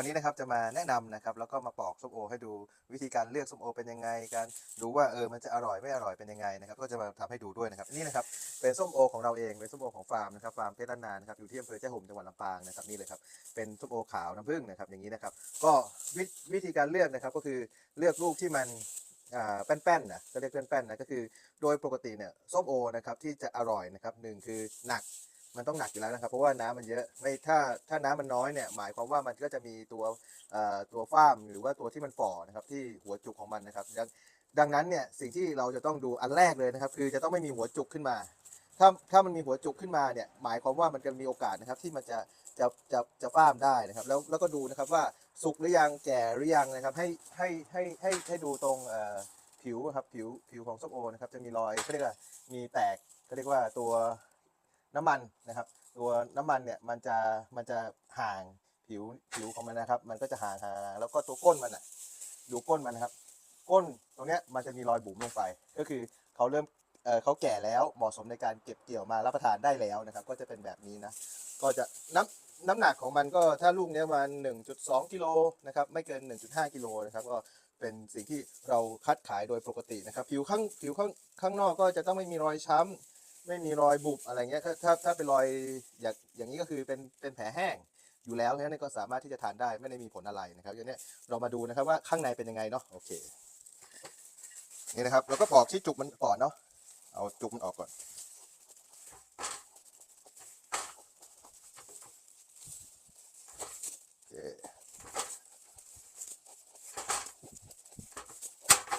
วันนี้นะครับจะมาแนะนำนะครับแล้วก็มาปอกส้มโอ ให้ดูวิธีการเลือกส้มโอ เป็นยังไง การดูว่าเออมันจะอร่อยไม่อร่อยเป็นยังไงนะครับก็จะมาทำให้ดูด้วยนะครับนี่นะครับเป็นส้มโอของเราเองเป็นส้มโอของฟาร์มนะครับฟาร์มเพชรล้านนานะครับอยู่ที่อำเภอเจ้ห่มจังหวัดลำปางนะครับนี่เลยครับเป็นส้มโอขาวน้ำผึ้งนะครับอย่างนี้นะครับก็วิธีการเลือกนะครับก็คือเลือกลูกที่มันแป้นๆนะก็เรียกแป้นๆนะก็คือ โดยปกติเนี่ยส้มโอนะครับที่จะอร่อยนะครับหนึ่งคือหนัก มันต้องหนักอยู่แล้วนะครับ เพราะว่าน้ำมันเยอะไม่ถ้าถ้าน้ำมันน้อยเนี่ยหมายความว่ามันก็จะมีตัวเอ่อตัวฟ้ามหรือว่าตัวที่มันฝ่อนะครับที่หัวจุกของมันนะครับดังดังนั้นเนี่ยสิ่งที่เราจะต้องดูอันแรกเลยนะครับ คือจะต้องไม่มีหัวจุกขึ้นมา ถ้าถ้ามันมีหัวจุกขึ้นมาเนี่ยหมายความว่ามันจะมีโอกาสนะครับที่มันจะจะจะจะฟ้ามได้นะครับ แล้วแล้วก็ดูนะครับว่าสุกหรือยังแก่หรือยังนะครับให้ให้ให้ให้ให้ดูตรงเอ่อผิวครับผิวผิวของส้มโอนะครับจะมีรอยเขาเรียกว่ามีแตกเขาเรียกว่าตัว น้ำมันนะครับ ตัวน้ำมันเนี่ยมันจะมันจะห่างผิวผิวของมันนะครับ มันก็จะห่างห่างแล้วก็ตัวก้นมันอะดูก้นมันนะครับ ก้นตรงเนี้ยมันจะมีรอยบุ๋มลงไป ก็คือเขาเริ่มเออเขาแก่แล้วเหมาะสมในการเก็บเกี่ยวมารับประทานได้แล้วนะครับ ก็จะเป็นแบบนี้นะก็จะน้ำน้ำหนักของมันก็ถ้าลูกเนี้ยมัน1.2กิโลนะครับไม่เกิน 1.5กิโลนะครับก็เป็นสิ่งที่เราคัดขายโดยปกตินะครับ ผิวข้างผิวข้างข้างนอกก็จะต้องไม่มีรอยช้ำ ไม่มีรอยบุบอะไรเงี้ยถ้าถ้าถ้าเป็นรอยอย่างอย่างนี้ก็คือเป็นเป็นแผลแห้งอยู่แล้วงั้นก็สามารถที่จะทานได้ไม่ได้มีผลอะไรนะครับอย่างนี้เรามาดูนะครับว่าข้างในเป็นยังไงเนาะโอเคนี่นะครับเราก็ปอกที่จุกมันก่อนเนาะเอาจุกมันออกก่อนโอเค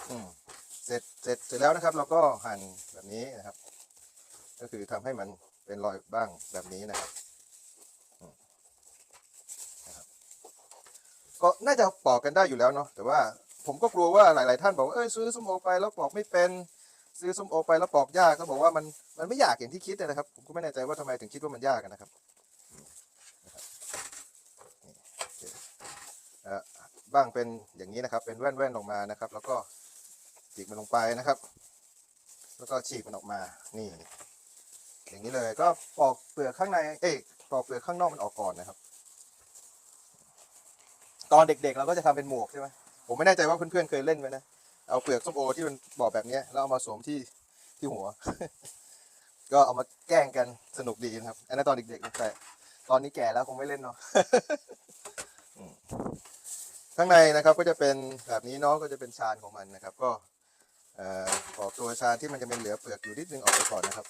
อืมเสร็จเสร็จเสร็จแล้วนะครับ เราก็หั่นแบบนี้นะครับ ก็คือทำให้มันเป็นรอยบ้างแบบนี้นะครับก็น่าจะปอกกันได้อยู่แล้วเนาะแต่ว่าผมก็กลัวว่าหลาย ๆ ท่านบอกว่าเอ้ยซื้อส้มโอไปแล้วปอกไม่เป็นซื้อส้มโอไปแล้วปอกยากก็บอกว่ามันมันไม่ยากอย่างที่คิดนะครับ ผมก็ไม่แน่ใจว่าทำไมถึงคิดว่ามันยากนะครับบ้างเป็นอย่างนี้นะครับ เป็นแว่นๆลงมานะครับ แล้วก็จิกมันลงไปนะครับ แล้วก็ฉีกมันออกมานี่ อย่างนี้เลยก็ปอกเปลือกข้างในเอ้ยปอกเปลือกข้างนอกมันออกก่อนนะครับ ตอนเด็กๆเราก็จะทำเป็นหมวกใช่ไหมผมไม่แน่ใจว่าเพื่อนๆเคยเล่นไหมนะเอาเปลือกส้มโอที่มันบอกแบบเนี้ยแล้วเอามาสวมที่ที่หัว ก็เอามาแกล้งกันสนุกดีนะครับ อันนั้นตอนเด็กๆแต่ตอนนี้แก่แล้วคงไม่เล่นเนาะข้างในนะครับก็จะเป็นแบบนี้เนาะก็จะเป็นชานของมันนะครับ ก็เอ่อปอกตัวชานที่มันจะเป็นเหลือเปลือกอยู่นิดนึงออกไปก่อนนะครับ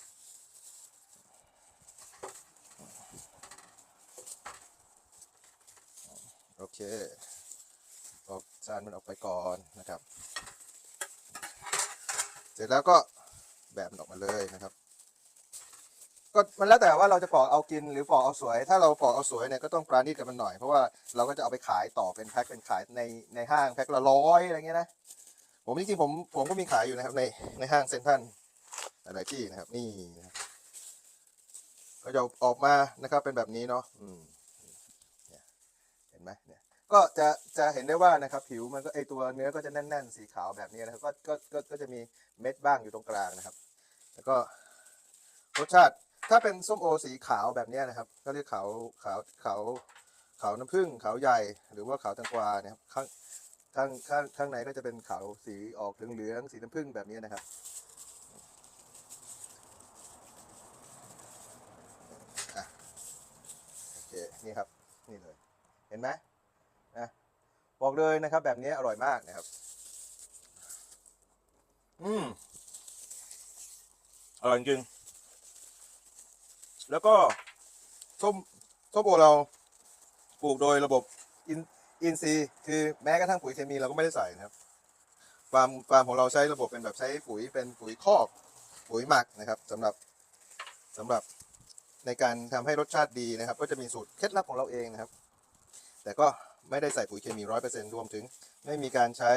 โอ เคออกจานมันออกไปก่อนนะครับ เสร็จแล้วก็แบบมันออกมาเลยนะครับ ก็มันแล้วแต่ว่าเราจะปอกเอากินหรือปอกเอาสวย ถ้าเราปอกเอาสวยเนี่ยก็ต้องปราณีตกับมันหน่อยเพราะว่าเราก็จะเอาไปขายต่อเป็นแพ็คเป็นขายในในห้างแพ็คละร้อยอะไรเงี้ยนะผมจริงๆผมผมก็มีขายอยู่นะครับในในห้างเซ็นทรัลหลายที่นะครับนี่นะครับก็จะออกมานะครับเป็นแบบนี้เนาะอืมเห็นไหมเนี่ย ก็จะจะเห็นได้ว่านะครับผิวมันก็ไอตัวเนื้อก็จะแน่นๆ สีขาวแบบนี้นะครับก็ก็ก็ก็จะมีเม็ดบ้างอยู่ตรงกลางนะครับ แล้วก็รสชาติถ้าเป็นส้มโอสีขาวแบบนี้นะครับ ก็เรียกขาวขาวขาวขาวน้ำผึ้งขาวใหญ่ หรือว่าขาวแตงกวาเนี่ยครับข้างข้างข้างข้างในก็จะเป็นขาวสีออกเหลืองๆสีน้ำผึ้งแบบนี้นะครับอะโอเคนี่ครับ นี่เลย เห็นไหม นะบอกเลยนะครับ แบบนี้อร่อยมากนะครับ อืมอร่อยจริง แล้วก็ส้มส้มโอเราปลูกโดยระบบอินอินซีคือแม้กระทั่งปุ๋ยเคมีเราก็ไม่ได้ใส่นะครับฟาร์มฟาร์มของเราใช้ระบบเป็นแบบใช้ปุ๋ยเป็นปุ๋ยคอกปุ๋ยหมักนะครับสำหรับสำหรับในการทำให้รสชาติดีนะครับ ก็จะมีสูตรเคล็ดลับของเราเองนะครับ แต่ก็ ไม่ได้ใส่ปุ๋ยเคมีร้อยเปอร์เซ็นรวมถึง ไม่มีการใช้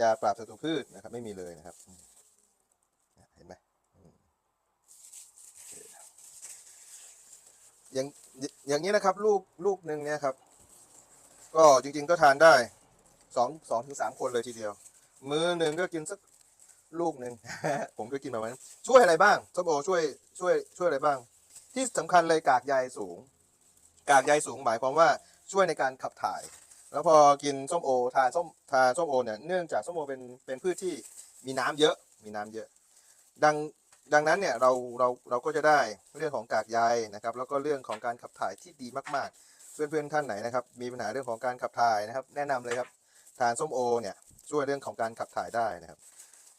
ยาปราบศัตรูพืชนะครับ ไม่มีเลยนะครับ เห็นไหมอย่างอย่างนี้นะครับ ลูกลูกหนึ่งเนี่ยครับ ก็จริง ๆ ก็ทานได้สองสองถึงสามคนเลยทีเดียว มือหนึ่งก็กินสักลูกหนึ่งผมก็กินแบบนั้นช่วยอะไรบ้างส้มโอช่วยช่วยช่วยอะไรบ้าง ที่สำคัญเลยกากใยสูง กากใยสูงหมายความว่า ช่วยในการขับถ่าย แล้วพอกินส้มโอทานส้มทานส้มโอเนี่ยเนื่องจากส้มโอเป็นเป็นพืชที่มีน้ำเยอะมีน้ำเยอะ ดังดังนั้นเนี่ยเราเราเราก็จะได้เรื่องของกากใยนะครับ แล้วก็เรื่องของการขับถ่ายที่ดีมากๆ เพื่อนๆท่านไหนนะครับ มีปัญหาเรื่องของการขับถ่ายนะครับ แนะนำเลยครับทานส้มโอเนี่ยช่วยเรื่องของการขับถ่ายได้นะครับ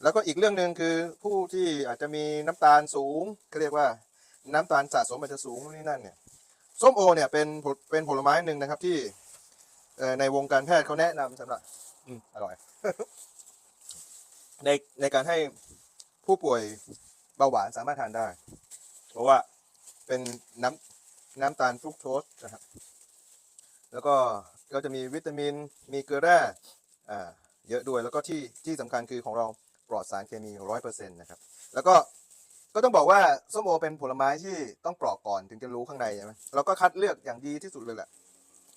แล้วก็อีกเรื่องหนึ่งคือผู้ที่อาจจะมีน้ำตาลสูงก็เรียกว่าน้ำตาลสะสมอาจจะสูงนี่นั่นเนี่ย ส้มโอเนี่ยเป็นผลเป็นผลไม้หนึ่งนะครับที่ในวงการแพทย์เขาแนะนำสำหรับอือร่อย ในในการให้ผู้ป่วยเบาหวานสามารถทานได้ เพราะว่าเป็นน้ำน้ำตาลฟรุกโตสนะครับ แล้วก็ก็จะมีวิตามินมีเกลือแร่อ่าเยอะด้วยแล้วก็ที่ที่สำคัญคือของเราปลอดสารเคมีร้อยเปอร์เซ็นต์นะครับ แล้วก็ ก็ต้องบอกว่าส้มโอเป็นผลไม้ที่ต้องปลอกก่อนถึงจะรู้ข้างในใช่ไหมเราก็คัดเลือกอย่างดีที่สุดเลยแหละ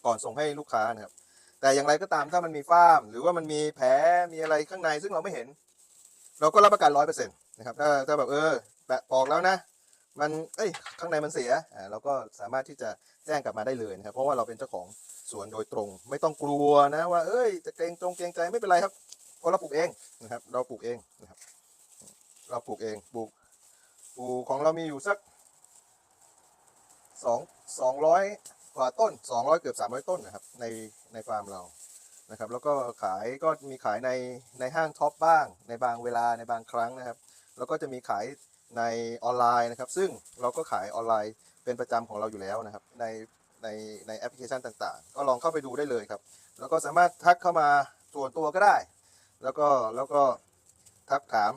ก่อนส่งให้ลูกค้านะครับ แต่อย่างไรก็ตามถ้ามันมีฝ้าม หรือว่ามันมีแผลมีอะไรข้างในซึ่งเราไม่เห็น เราก็รับประกันร้อยเปอร์เซ็นต์นะครับถ้าถ้าแบบเออแปะปอกแล้วนะ มันเอ้ยข้างในมันเสียอ่าเราก็สามารถที่จะแจ้งกลับมาได้เลยนะครับ เพราะว่าเราเป็นเจ้าของสวนโดยตรง ไม่ต้องกลัวนะว่าเอ้ยจะเกรงจงเกรงใจไม่เป็นไรครับเพราะเราปลูกเองนะครับ เราปลูกเองนะครับ เราปลูกเองปลูก ปลูกของเรามีอยู่สักสองสองร้อยกว่าต้นสองร้อยเกือบสามร้อยต้นนะครับในในฟาร์มเรานะครับ แล้วก็ขายก็มีขายในในห้างท็อปบ้าง ในบางเวลาในบางครั้งนะครับ แล้วก็จะมีขายในออนไลน์นะครับ ซึ่งเราก็ขายออนไลน์เป็นประจำของเราอยู่แล้วนะครับ ในในในแอปพลิเคชันต่างๆ ก็ลองเข้าไปดูได้เลยครับ แล้วก็สามารถทักเข้ามาส่วนตัวก็ได้ แล้วก็แล้วก็ทักถาม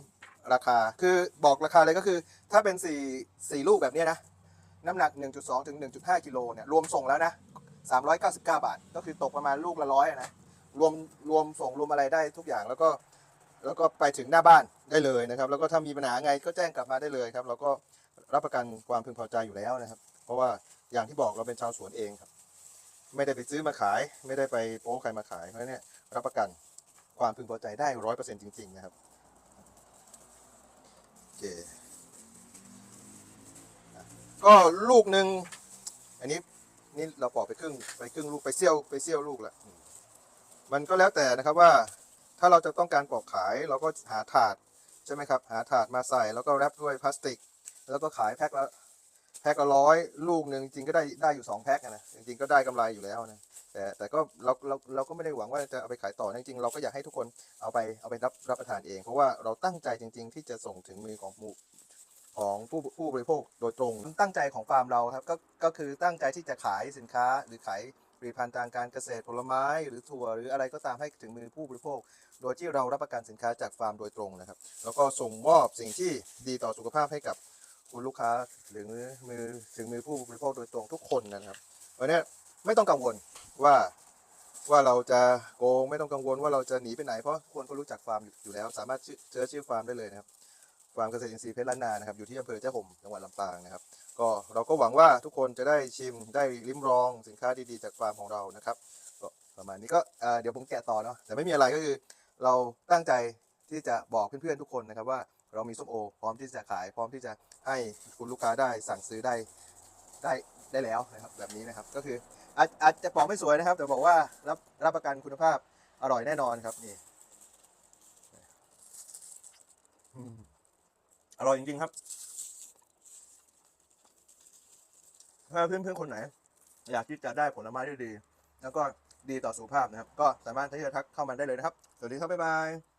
ราคา คือบอกราคาเลยก็คือ ถ้าเป็น4 4ลูกแบบนี้นะ น้ำหนัก 1.2 ถึง 1.5 กิโลเนี่ย รวมส่งแล้วนะ 399 บาท ก็คือตกประมาณลูกละร้อยนะ รวมรวมส่งรวมอะไรได้ทุกอย่าง แล้วก็ แล้วก็ไปถึงหน้าบ้านได้เลยนะครับ แล้วก็ถ้ามีปัญหาไงก็แจ้งกลับมาได้เลยครับ เราก็รับประกันความพึงพอใจอยู่แล้วนะครับ เพราะว่าอย่างที่บอกเราเป็นชาวสวนเองครับ ไม่ได้ไปซื้อมาขาย ไม่ได้ไปโป๊ใครมาขาย เพราะเนี่ยรับประกันความพึงพอใจได้ร้อยเปอร์เซ็นต์จริงๆนะครับ เคก็ลูกหนึ่งอันนี้นี่เราปอกไปครึ่งไปครึ่งลูกไปเซี่ยวไปเซี่ยวลูกละมันก็แล้วแต่นะครับว่าถ้าเราจะต้องการปอกขายเราก็หาถาดใช่ไหมครับ หาถาดมาใส่แล้วก็แรปด้วยพลาสติก แล้วก็ขายแพ็คละแพ็คละร้อยลูกหนึ่งจริงก็ได้ได้อยู่สองแพ็คอะนะจริงๆก็ได้กำไรอยู่แล้วนะ แต่แต่ก็เราเราเราก็ไม่ได้หวังว่าจะเอาไปขายต่อจริงๆเราก็อยากให้ทุกคนเอาไปเอาไปรับรับประทานเอง เพราะว่าเราตั้งใจจริง ๆ ที่จะส่งถึงมือของหมู่ของผู้ผู้บริโภคโดยตรงตั้งใจของฟาร์มเราครับก็ก็คือตั้งใจที่จะขายสินค้าหรือขายผลิตภัณฑ์ทางการเกษตรผลไม้ หรือถั่วหรืออะไรก็ตามให้ถึงมือผู้บริโภค โดยที่เรารับประกันสินค้าจากฟาร์มโดยตรงนะครับ แล้วก็ส่งมอบสิ่งที่ดีต่อสุขภาพให้กับคุณลูกค้าหรือมือมือถึงมือผู้บริโภคโดยตรงทุกคนนะครับเพราะนี้ไม่ต้องกังวล ว่าว่าเราจะโกงไม่ต้องกังวลว่าเราจะหนีไปไหนเพราะคนก็รู้จักฟาร์มอยู่อยู่แล้ว สามารถเจอชื่อฟาร์มได้เลยนะครับฟาร์มเกษตรอินทรีย์เพชรล้านนานะครับอยู่ที่อำเภอเจ้าห่มจังหวัดลำปางนะครับ ก็เราก็หวังว่าทุกคนจะได้ชิมได้ลิ้มลองสินค้าดีๆจากฟาร์มของเรานะครับก็ประมาณนี้ก็เอ่อเดี๋ยวผมแกะต่อเนาะแต่ไม่มีอะไรก็คือ เราตั้งใจที่จะบอกเพื่อนๆทุกคนนะครับว่าเรามีส้มโอ พร้อมที่จะขาย พร้อมที่จะให้คุณลูกค้าได้สั่งซื้อได้ได้ได้แล้วนะครับแบบนี้นะครับก็คือ อาจอาจจะบอกไม่สวยนะครับ แต่บอกว่ารับรับประกันคุณภาพอร่อยแน่นอนครับนี่อืมอร่อยจริงๆครับ ถ้าเพื่อนๆคนไหน อยากที่จะได้ผลไม้ที่ดี แล้วก็ดีต่อสุขภาพนะครับ ก็สามารถที่จะทักเข้ามาได้เลยนะครับ สวัสดีครับ บ๊ายบาย